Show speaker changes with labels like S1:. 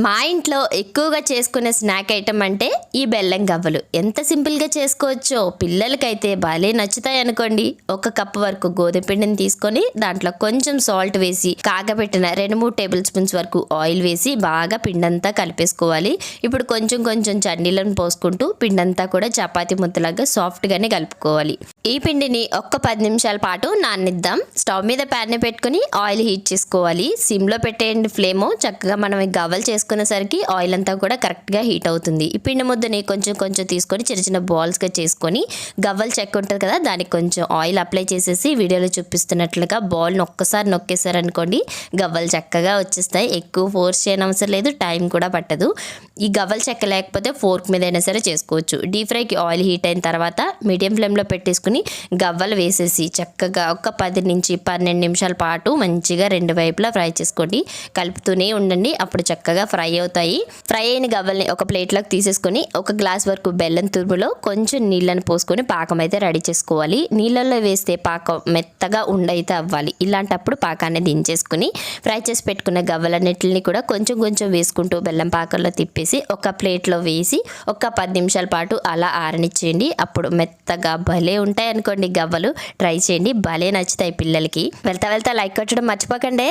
S1: మా ఇంట్లో ఎక్కువగా చేసుకునే స్నాక్ ఐటమ్ అంటే ఈ బెల్లం గవ్వలు. ఎంత సింపుల్గా చేసుకోవచ్చో పిల్లలకైతే భలే నచ్చుతాయి అనుకోండి. ఒక కప్పు వరకు గోధుమ పిండిని తీసుకొని దాంట్లో కొంచెం సాల్ట్ వేసి కాగబెట్టిన రెండు మూడు టేబుల్ స్పూన్స్ వరకు ఆయిల్ వేసి బాగా పిండంతా కలిపేసుకోవాలి. ఇప్పుడు కొంచెం కొంచెం చండీలను పోసుకుంటూ పిండంతా కూడా చపాతీ ముద్దలాగా సాఫ్ట్గానే కలుపుకోవాలి. ఈ పిండిని ఒక్క పది నిమిషాల పాటు నానిద్దాం. స్టవ్ మీద ప్యాన్ పెట్టుకుని ఆయిల్ హీట్ చేసుకోవాలి. సిమ్లో పెట్టేయండి ఫ్లేము. చక్కగా మనం గవ్వలు గవ్వలు చేసుకునేసరికి ఆయిల్ అంతా కూడా కరెక్ట్గా హీట్ అవుతుంది. ఈ పిండి ముద్దని కొంచెం కొంచెం తీసుకొని చిన్న చిన్న బాల్స్గా చేసుకొని గవ్వలు చెక్క ఉంటుంది కదా దానికి కొంచెం ఆయిల్ అప్లై చేసేసి వీడియోలో చూపిస్తున్నట్లుగా బాల్ని ఒక్కసారి నొక్కేసారనుకోండి గవ్వలు చక్కగా వచ్చేస్తాయి. ఎక్కువ ఫోర్స్ చేయనవసరం లేదు టైం కూడా పట్టదు. ఈ గవ్వలు చెక్క లేకపోతే ఫోర్క్ మీద అయినా సరే చేసుకోవచ్చు. డీప్ ఫ్రైకి ఆయిల్ హీట్ అయిన తర్వాత మీడియం ఫ్లేమ్లో పెట్టేసుకుని గవ్వలు వేసేసి చక్కగా ఒక పది నుంచి పన్నెండు నిమిషాల పాటు మంచిగా రెండు వైపులా ఫ్రై చేసుకోండి. కలుపుతూనే ఉండండి అప్పుడు చక్కగా ఫ్రై అవుతాయి. ఫ్రై అయిన గవ్వల్ని ఒక ప్లేట్లోకి తీసేసుకొని ఒక గ్లాస్ వరకు బెల్లం తురుములో కొంచెం నీళ్ళని పోసుకొని పాకం అయితే రెడీ చేసుకోవాలి. నీళ్ళల్లో వేస్తే పాకం మెత్తగా ఉండైతే అవ్వాలి. ఇలాంటప్పుడు పాకాన్ని దించేసుకుని ఫ్రై చేసి పెట్టుకున్న గవ్వలన్నిటిని కూడా కొంచెం కొంచెం వేసుకుంటూ బెల్లం పాకంలో తిప్పేసి ఒక ప్లేట్లో వేసి ఒక పది నిమిషాల పాటు అలా ఆరనిచ్చేయండి. అప్పుడు మెత్తగా భలే ఉంటాయి అనుకోండి గవ్వలు. ట్రై చేయండి. భలే నచ్చుతాయి పిల్లలకి. వెళ్తా వెళ్తా లైక్ కొట్టడం మర్చిపోకండి.